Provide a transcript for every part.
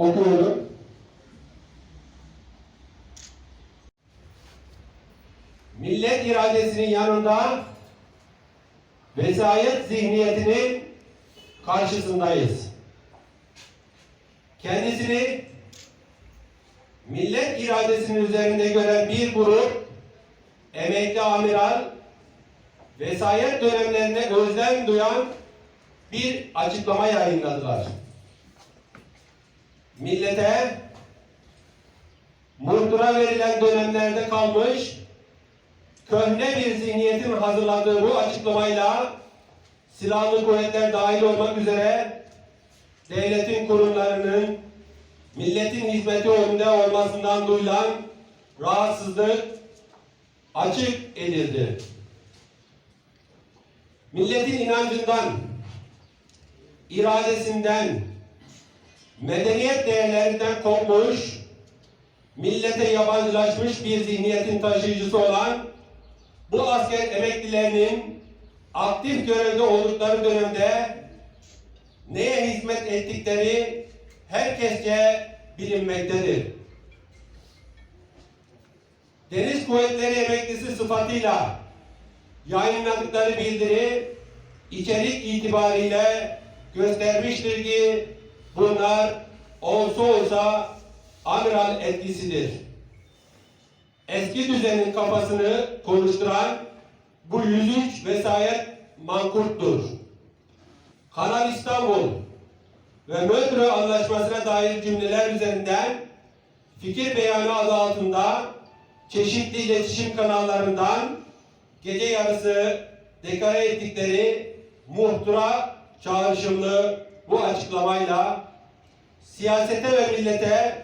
Okuyorum. Millet iradesinin yanında vesayet zihniyetinin karşısındayız. Kendisini millet iradesinin üzerinde gören bir grup emekli amiral vesayet dönemlerinde özlem duyan bir açıklama yayınladılar. Millete muhtıra verilen dönemlerde kalmış köhne bir zihniyetin hazırladığı bu açıklamayla silahlı kuvvetler dahil olmak üzere devletin kurumlarının milletin hizmeti önünde olmasından duyulan rahatsızlık açık edildi. Milletin inancından, iradesinden, medeniyet değerlerinden kopmuş, millete yabancılaşmış bir zihniyetin taşıyıcısı olan bu asker emeklilerinin aktif görevde oldukları dönemde neye hizmet ettikleri herkesçe bilinmektedir. Deniz Kuvvetleri Emeklisi sıfatıyla yayınladıkları bildiri içerik itibariyle göstermiştir ki bunlar olsa olsa amiral etkisidir. Eski düzenin kafasını konuşturan bu 103 vesayet mankurttur. Kanal İstanbul ve Montreux Anlaşması'na dair cümleler üzerinden fikir beyanı adı altında çeşitli iletişim kanallarından gece yarısı dekare ettikleri muhtıra çağrışımlı bu açıklamayla siyasete ve millete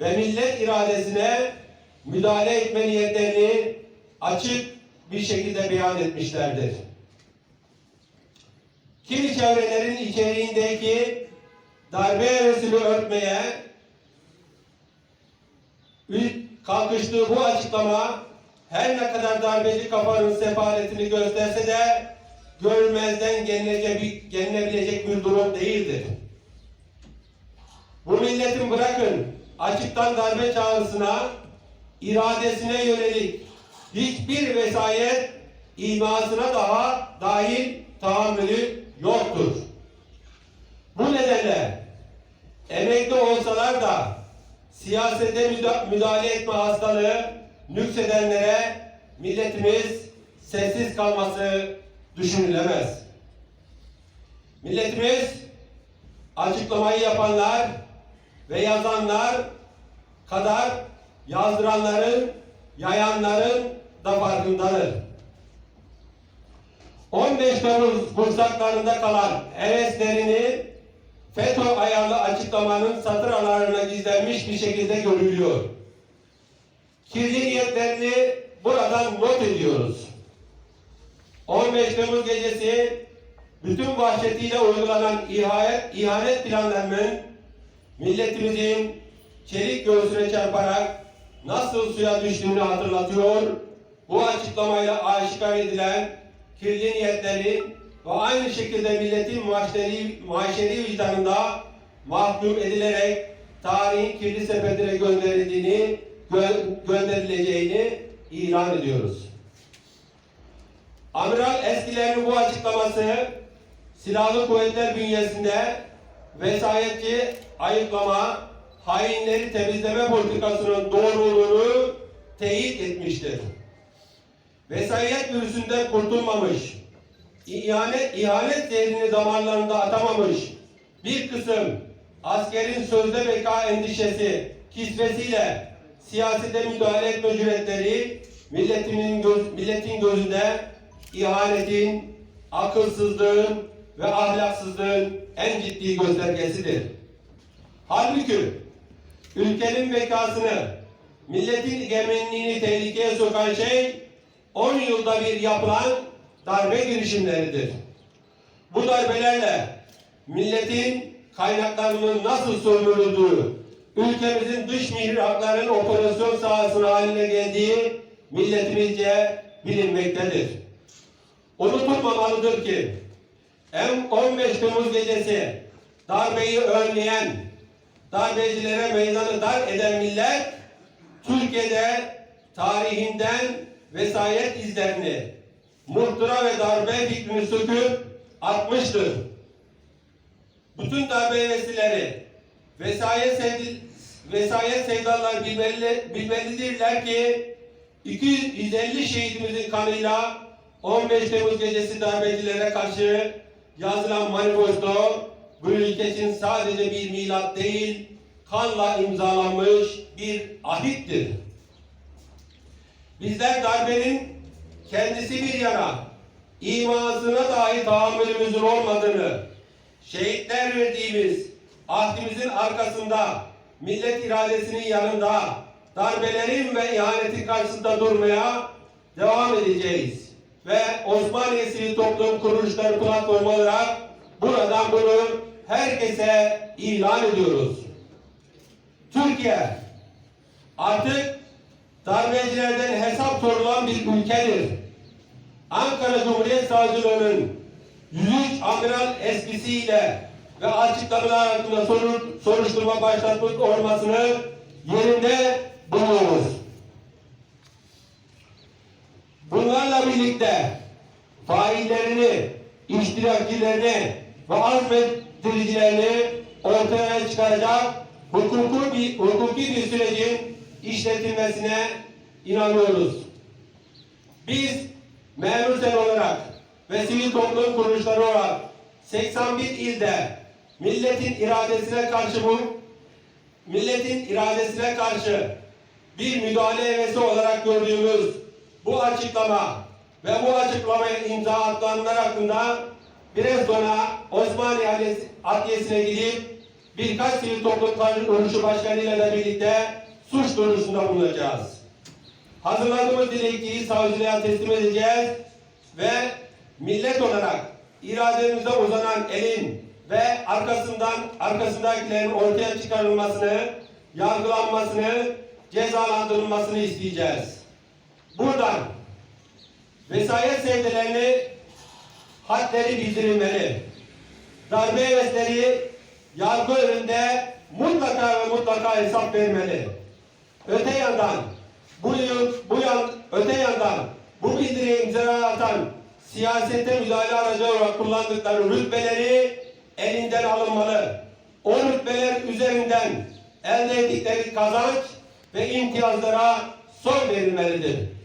ve millet iradesine müdahale etme niyetlerini açık bir şekilde beyan etmişlerdir. Kimi çevrelerin içeriğindeki darbe hevesini örtmeye kalkıştığı bu açıklama her ne kadar darbeci kafanın sefaletini gösterse de görmezden gelinebilecek bir, durum değildir. Bu milletin bırakın açıktan darbe çağrısına iradesine yönelik hiçbir vesayet imasına daha dahil tahammülü yoktur. Bu nedenle emekli olsalar da siyasete müda- müdahale etme hastalığı nüksedenlere milletimiz sessiz kalması düşünülemez. Milletimiz açıklamayı yapanlar ve yazanlar kadar yazdıranların, yayanların da farkındadır. 15 Temmuz kursaklarında kalan heveslerini FETÖ ayarlı açıklamanın satır aralarına gizlenmiş bir şekilde görülüyor. Kirli niyetlerini buradan not ediyoruz. 15 Temmuz gecesi bütün vahşetiyle uygulanan ihanet, ihanet planlarının milletimizin çelik göğsüne çarparak nasıl suya düştüğünü hatırlatıyor. Bu açıklamayla aşikar edilen kirli niyetlerin ve aynı şekilde milletin maşeri, maşeri vicdanında mahkum edilerek tarihin kirli sepetine gönderildiğini, gö gönderileceğini ilan ediyoruz. Amiral eskilerinin bu açıklaması silahlı kuvvetler bünyesinde vesayetçi ayıklama, hainleri temizleme politikasının doğruluğunu teyit etmiştir. Vesayet virüsünden kurtulmamış, ihanet, ihanet zehrini damarlarında atamamış bir kısım askerin sözde beka endişesi kisvesiyle siyasete müdahale etme cüretleri milletimin göz, milletin gözünde ihanetin, akılsızlığın ve ahlaksızlığın en ciddi göstergesidir. Halbuki ülkenin bekasını, milletin egemenliğini tehlikeye sokan şey 10 yılda bir yapılan darbe girişimleridir. Bu darbelerle milletin kaynaklarının nasıl sömürüldüğü, ülkemizin dış mihrakların operasyon sahasına haline geldiği milletimizce bilinmektedir. Unutulmamalıdır ki en 15 Temmuz gecesi darbeyi önleyen darbecilere meydanı dar eden millet, Türkiye'de tarihinden vesayet izlerini, muhtıra ve darbe fikrini söküp atmıştır. Bütün darbe vesileri, vesayet, sevdi, vesayet sevdalar bilmeli, bilmelidirler ki 250 şehidimizin kanıyla 15 Temmuz gecesi darbecilere karşı yazılan manifesto bu ülke sadece bir milat değil, kanla imzalanmış bir ahittir. Bizler darbenin kendisi bir yana imasına dahi tahammülümüzün olmadığını, şehitler verdiğimiz ahdimizin arkasında, millet iradesinin yanında, darbelerin ve ihanetin karşısında durmaya devam edeceğiz. Ve Osmaniye Sivil Toplum Kuruluşları platformu olarak buradan bunu herkese ilan ediyoruz. Türkiye artık darbecilerden hesap sorulan bir ülkedir. Ankara Cumhuriyet Savcılığı'nın 103 amiral eskisiyle ve açıklamalar hakkında soru, soruşturma başlatmış olmasını yerinde buluyoruz. Bunlarla birlikte faillerini, iştirakçilerini ve azmettiricilerini ortaya çıkaracak hukuku bir, hukuki bir sürecin işletilmesine inanıyoruz. Biz memur sen olarak ve sivil toplum kuruluşları olarak 81 ilde milletin iradesine karşı bu milletin iradesine karşı bir müdahale hevesi olarak gördüğümüz bu açıklama ve bu açıklamaya imza atanlar hakkında biraz sonra Osmaniye Adliyesi- Adliyesi'ne gidip birkaç sivil toplum kuruluşu başkanıyla da birlikte suç duyurusunda bulunacağız. Hazırladığımız dilekçeyi savcılığa teslim edeceğiz ve millet olarak irademize uzanan elin ve arkasından arkasındakilerin ortaya çıkarılmasını, yargılanmasını, cezalandırılmasını isteyeceğiz. Buradan vesayet sevdilerini hadleri bildirilmeli. Darbe hevesleri yargı önünde mutlaka ve mutlaka hesap vermeli. Öte yandan bu, yıl- bu yan, öte yandan bu bildiriye imza atan siyasete müdahale aracı olarak kullandıkları rütbeleri elinden alınmalı. O rütbeler üzerinden elde ettikleri kazanç ve imtiyazlara son verilmelidir.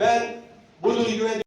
Ben bu duygu ve